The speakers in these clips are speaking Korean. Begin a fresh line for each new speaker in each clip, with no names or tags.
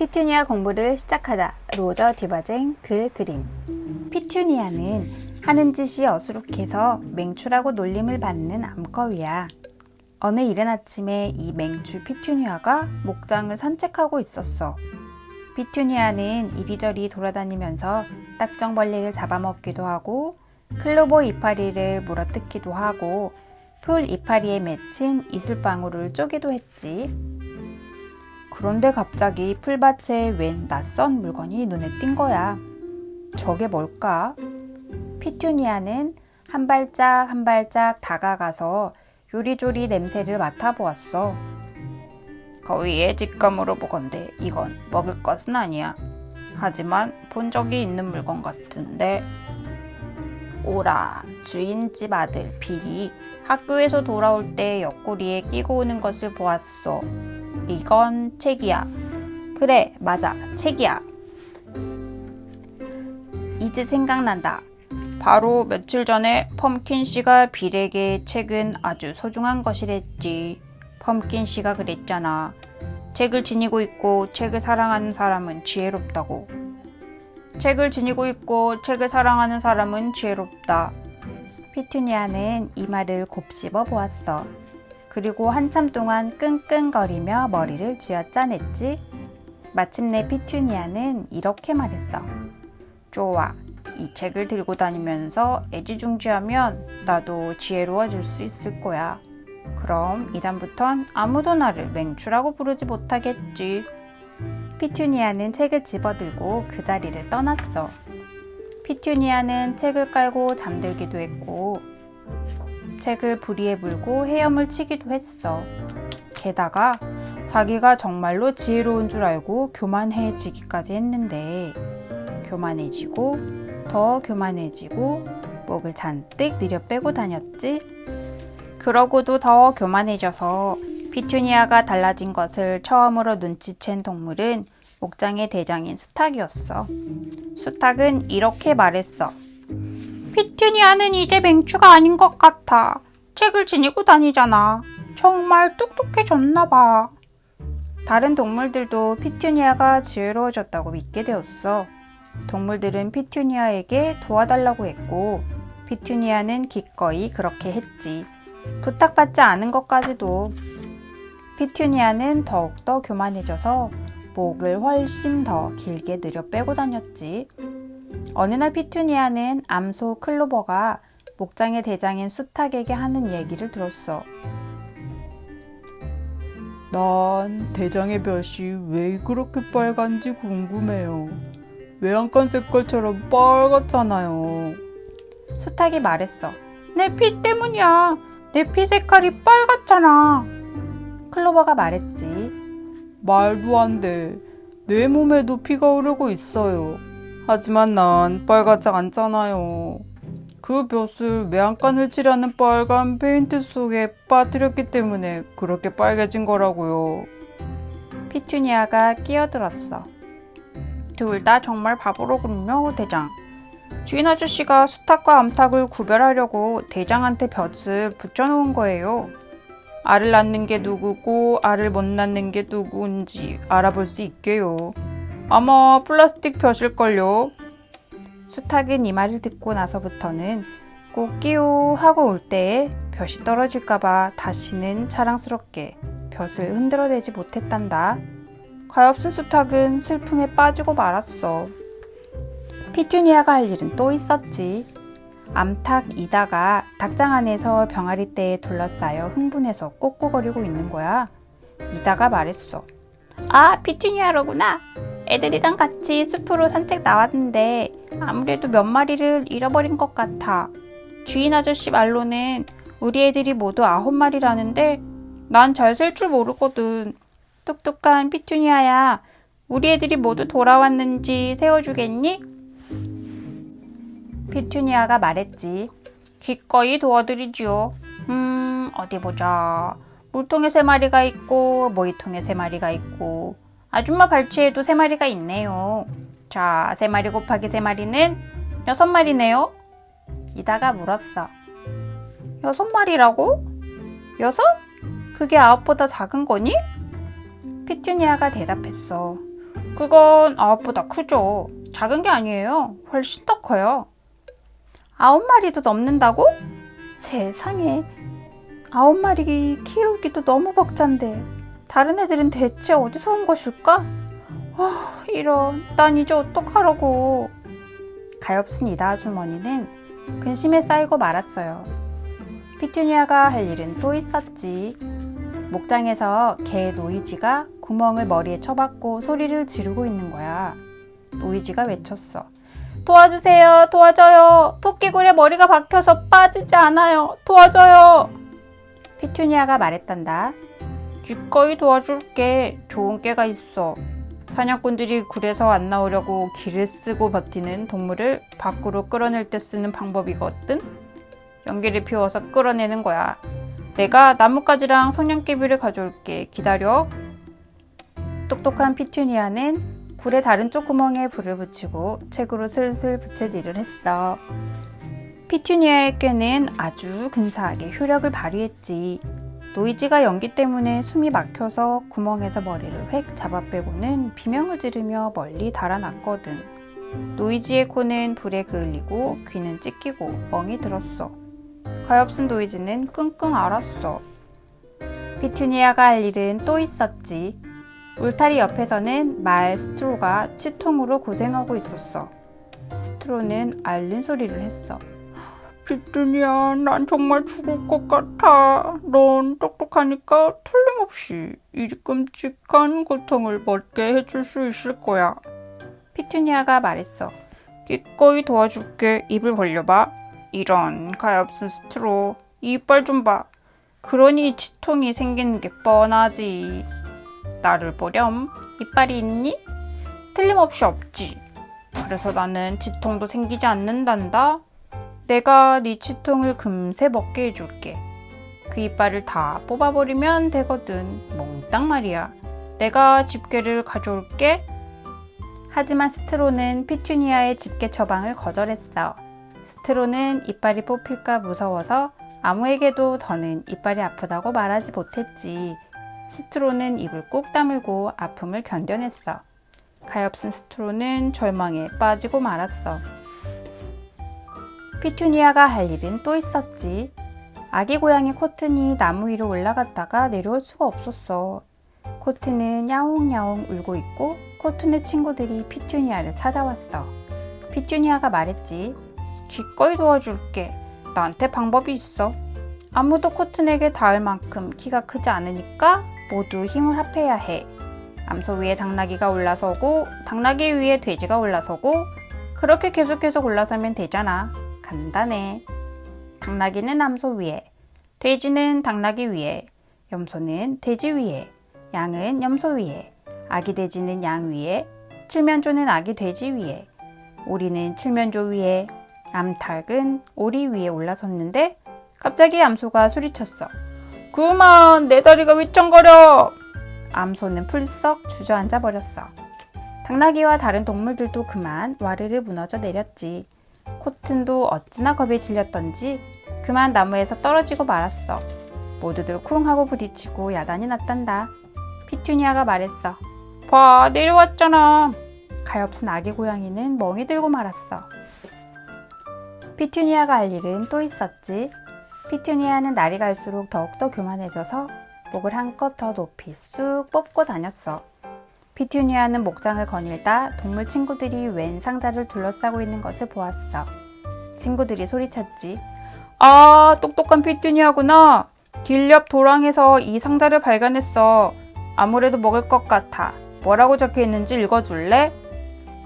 피투니아 공부를 시작하다. 로저 디바쟁 글 그림. 피투니아는 하는 짓이 어수룩해서 맹추라고 놀림을 받는 암컷이야. 어느 이른 아침에 이 맹추 피투니아가 목장을 산책하고 있었어. 피투니아는 이리저리 돌아다니면서 딱정벌레를 잡아먹기도 하고 클로버 이파리를 물어뜯기도 하고 풀 이파리에 맺힌 이슬방울을 쪼기도 했지. 그런데 갑자기 풀밭에 웬 낯선 물건이 눈에 띈 거야. 저게 뭘까? 피투니아는 한 발짝 한 발짝 다가가서 요리조리 냄새를 맡아보았어. 거위의 직감으로 보건대 이건 먹을 것은 아니야. 하지만 본 적이 있는 물건 같은데. 오라, 주인집 아들 빌이 학교에서 돌아올 때 옆구리에 끼고 오는 것을 보았어. 이건 책이야. 그래, 맞아, 책이야. 이제 생각난다. 바로 며칠 전에 펌킨 씨가 빌에게 책은 아주 소중한 것이랬지. 펌킨 씨가 그랬잖아. 책을 지니고 있고 책을 사랑하는 사람은 지혜롭다고. 책을 지니고 있고 책을 사랑하는 사람은 지혜롭다. 피투니아는 이 말을 곱씹어 보았어. 그리고 한참 동안 끙끙거리며 머리를 쥐어짜냈지. 마침내 피투니아는 이렇게 말했어. 좋아. 이 책을 들고 다니면서 애지중지하면 나도 지혜로워질 수 있을 거야. 그럼 이다음부턴 아무도 나를 맹추라고 부르지 못하겠지. 피투니아는 책을 집어들고 그 자리를 떠났어. 피투니아는 책을 깔고 잠들기도 했고, 책을 부리에 물고 헤엄을 치기도 했어. 게다가 자기가 정말로 지혜로운 줄 알고 교만해지기까지 했는데, 교만해지고, 더 교만해지고, 목을 잔뜩 느려 빼고 다녔지. 그러고도 더 교만해져서 피투니아가 달라진 것을 처음으로 눈치챈 동물은 목장의 대장인 수탉이었어. 수탉은 이렇게 말했어. 피투니아는 이제 맹추가 아닌 것 같아. 책을 지니고 다니잖아. 정말 똑똑해졌나 봐. 다른 동물들도 피투니아가 지혜로워졌다고 믿게 되었어. 동물들은 피투니아에게 도와달라고 했고, 피투니아는 기꺼이 그렇게 했지. 부탁받지 않은 것까지도. 피투니아는 더욱더 교만해져서 목을 훨씬 더 길게 늘여 빼고 다녔지. 어느 날 피투니아는 암소 클로버가 목장의 대장인 수탉에게 하는 얘기를 들었어.
난 대장의 볕이 왜 그렇게 빨간지 궁금해요. 외양간 색깔처럼 빨갛잖아요.
수탉이 말했어. 내 피 때문이야. 내 피 색깔이 빨갛잖아. 클로버가 말했지.
말도 안 돼. 내 몸에도 피가 흐르고 있어요. 하지만 난 빨갛지 않잖아요. 그 볕을 외양간을 칠하는 빨간 페인트 속에 빠뜨렸기 때문에 그렇게 빨개진 거라고요.
피투니아가 끼어들었어. 둘 다 정말 바보로군요, 대장. 주인 아저씨가 수탉과 암탉을 구별하려고 대장한테 볕을 붙여놓은 거예요. 알을 낳는 게 누구고 알을 못 낳는 게 누구인지 알아볼 수 있게요. 아마 플라스틱 볕일걸요. 수탉은 이 말을 듣고 나서부터는 꼭 끼우 하고 올 때에 볕이 떨어질까봐 다시는 자랑스럽게 볕을 흔들어대지 못했단다. 가엾은 수탉은 슬픔에 빠지고 말았어. 피투니아가 할 일은 또 있었지. 암탉 이다가 닭장 안에서 병아리 떼에 둘러싸여 흥분해서 꼬꼬거리고 있는 거야. 이다가 말했어. 아, 피투니아로구나. 애들이랑 같이 숲으로 산책 나왔는데 아무래도 몇 마리를 잃어버린 것 같아. 주인 아저씨 말로는 우리 애들이 모두 아홉 마리라는데 난 잘 셀 줄 모르거든. 똑똑한 피투니아야. 우리 애들이 모두 돌아왔는지 세워주겠니? 피투니아가 말했지. 기꺼이 도와드리지요. 음, 어디 보자. 물통에 세 마리가 있고, 모이통에 세 마리가 있고, 아줌마 발치에도 세 마리가 있네요. 자, 세 마리 곱하기 세 마리는 여섯 마리네요. 이다가 물었어. 여섯 마리라고? 여섯? 그게 아홉보다 작은 거니? 피투니아가 대답했어. 그건 아웃보다 크죠. 작은 게 아니에요. 훨씬 더 커요. 아홉 마리도 넘는다고? 세상에. 아홉 마리 키우기도 너무 벅찬데. 다른 애들은 대체 어디서 온 것일까? 와, 이런. 난 이제 어떡하라고. 가엾은 이다 아주머니는 근심에 쌓이고 말았어요. 피투니아가 할 일은 또 있었지. 목장에서 개 노이지가 구멍을 머리에 쳐박고 소리를 지르고 있는 거야. 노이지가 외쳤어. 도와주세요. 도와줘요. 토끼굴에 머리가 박혀서 빠지지 않아요. 도와줘요. 피투니아가 말했단다. 기꺼이 도와줄게. 좋은 깨가 있어. 사냥꾼들이 굴에서 안 나오려고 길을 쓰고 버티는 동물을 밖으로 끌어낼 때 쓰는 방법이거든. 연기를 피워서 끌어내는 거야. 내가 나뭇가지랑 성냥개비를 가져올게. 기다려. 똑똑한 피투니아는 굴의 다른 쪽 구멍에 불을 붙이고 책으로 슬슬 부채질을 했어. 피투니아의 꾀는 아주 근사하게 효력을 발휘했지. 노이지가 연기 때문에 숨이 막혀서 구멍에서 머리를 획 잡아 빼고는 비명을 지르며 멀리 달아났거든. 노이지의 코는 불에 그을리고 귀는 찢기고 멍이 들었어. 가엾은 노이지는 끙끙 앓았어. 피투니아가 할 일은 또 있었지. 울타리 옆에서는 말 스트로가 치통으로 고생하고 있었어. 스트로는 앓는 소리를 했어. 피투니아, 난 정말 죽을 것 같아. 넌 똑똑하니까 틀림없이 이 끔찍한 고통을 벗게 해줄 수 있을 거야. 피투니아가 말했어. 기꺼이 도와줄게. 입을 벌려봐. 이런 가엾은 스트로. 이 이빨 좀 봐. 그러니 치통이 생기는 게 뻔하지. 나를 보렴. 이빨이 있니? 틀림없이 없지. 그래서 나는 치통도 생기지 않는단다. 내가 네 치통을 금세 먹게 해줄게. 그 이빨을 다 뽑아버리면 되거든. 몽땅 말이야. 내가 집게를 가져올게. 하지만 스트로는 피투니아의 집게 처방을 거절했어. 스트로는 이빨이 뽑힐까 무서워서 아무에게도 더는 이빨이 아프다고 말하지 못했지. 스트로는 입을 꾹 다물고 아픔을 견뎌냈어. 가엾은 스트로는 절망에 빠지고 말았어. 피투니아가 할 일은 또 있었지. 아기 고양이 코튼이 나무 위로 올라갔다가 내려올 수가 없었어. 코튼은 야옹야옹 울고 있고 코튼의 친구들이 피투니아를 찾아왔어. 피투니아가 말했지. 기꺼이 도와줄게. 나한테 방법이 있어. 아무도 코튼에게 닿을 만큼 키가 크지 않으니까 모두 힘을 합해야 해. 암소 위에 당나귀가 올라서고 당나귀 위에 돼지가 올라서고 그렇게 계속해서 올라서면 되잖아. 간단해. 당나귀는 암소 위에, 돼지는 당나귀 위에, 염소는 돼지 위에, 양은 염소 위에, 아기 돼지는 양 위에, 칠면조는 아기 돼지 위에, 오리는 칠면조 위에, 암탉은 오리 위에 올라섰는데 갑자기 암소가 소리쳤어. 그만 내 다리가 위청거려. 암소는 풀썩 주저앉아 버렸어. 당나귀와 다른 동물들도 그만 와르르 무너져 내렸지. 코튼도 어찌나 겁에 질렸던지 그만 나무에서 떨어지고 말았어. 모두들 쿵 하고 부딪히고 야단이 났단다. 피투니아가 말했어. 봐, 내려왔잖아. 가엾은 아기 고양이는 멍이 들고 말았어. 피투니아가 할 일은 또 있었지. 피투니아는 날이 갈수록 더욱더 교만해져서 목을 한껏 더 높이 쑥 뽑고 다녔어. 피투니아는 목장을 거닐다 동물 친구들이 웬 상자를 둘러싸고 있는 것을 보았어. 친구들이 소리쳤지. 아, 똑똑한 피투니아구나. 길 옆 도랑에서 이 상자를 발견했어. 아무래도 먹을 것 같아. 뭐라고 적혀 있는지 읽어줄래?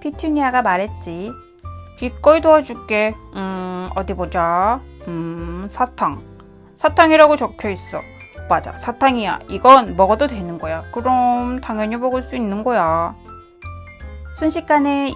피투니아가 말했지. 기꺼이 도와줄게. 음, 어디 보자. 음, 사탕. 사탕이라고 적혀 있어. 맞아, 사탕이야. 이건 먹어도 되는 거야. 그럼 당연히 먹을 수 있는 거야. 순식간에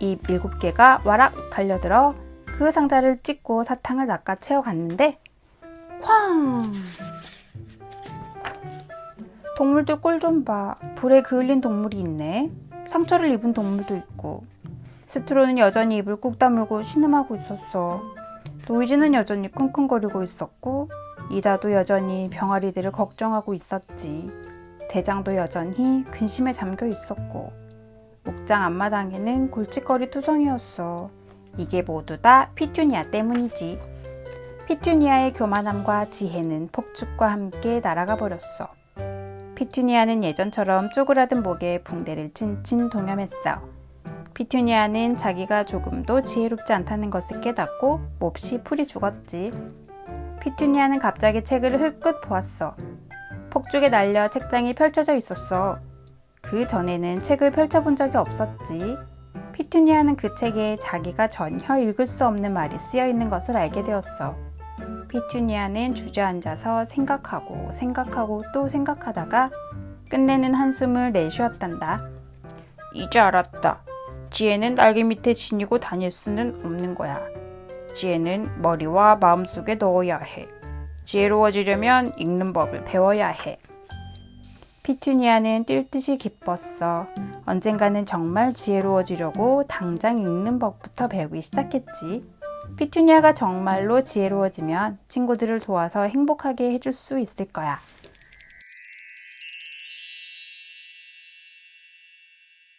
입 일곱 개가 와락 달려들어 그 상자를 찢고 사탕을 낚아 채워갔는데 쾅! 동물들 꼴 좀 봐. 불에 그을린 동물이 있네. 상처를 입은 동물도 있고. 스트로는 여전히 입을 꾹 다물고 신음하고 있었어. 노이즈는 여전히 쿵쿵거리고 있었고 이자도 여전히 병아리들을 걱정하고 있었지. 대장도 여전히 근심에 잠겨 있었고 옥장 앞마당에는 골칫거리 투성이었어. 이게 모두 다 피투니아 때문이지. 피투니아의 교만함과 지혜는 폭죽과 함께 날아가 버렸어. 피투니아는 예전처럼 쪼그라든 목에 붕대를 친친 동염했어. 피투니아는 자기가 조금도 지혜롭지 않다는 것을 깨닫고 몹시 풀이 죽었지. 피투니아는 갑자기 책을 흘끗 보았어. 폭죽에 날려 책장이 펼쳐져 있었어. 그 전에는 책을 펼쳐본 적이 없었지. 피투니아는 그 책에 자기가 전혀 읽을 수 없는 말이 쓰여 있는 것을 알게 되었어. 피투니아는 주저앉아서 생각하고 생각하고 또 생각하다가 끝내는 한숨을 내쉬었단다. 이제 알았다. 지혜는 날개 밑에 지니고 다닐 수는 없는 거야. 지혜는 머리와 마음속에 넣어야 해. 지혜로워지려면 읽는 법을 배워야 해. 피투니아는 뛸 듯이 기뻤어. 언젠가는 정말 지혜로워지려고 당장 읽는 법부터 배우기 시작했지. 피투니아가 정말로 지혜로워지면 친구들을 도와서 행복하게 해줄 수 있을 거야.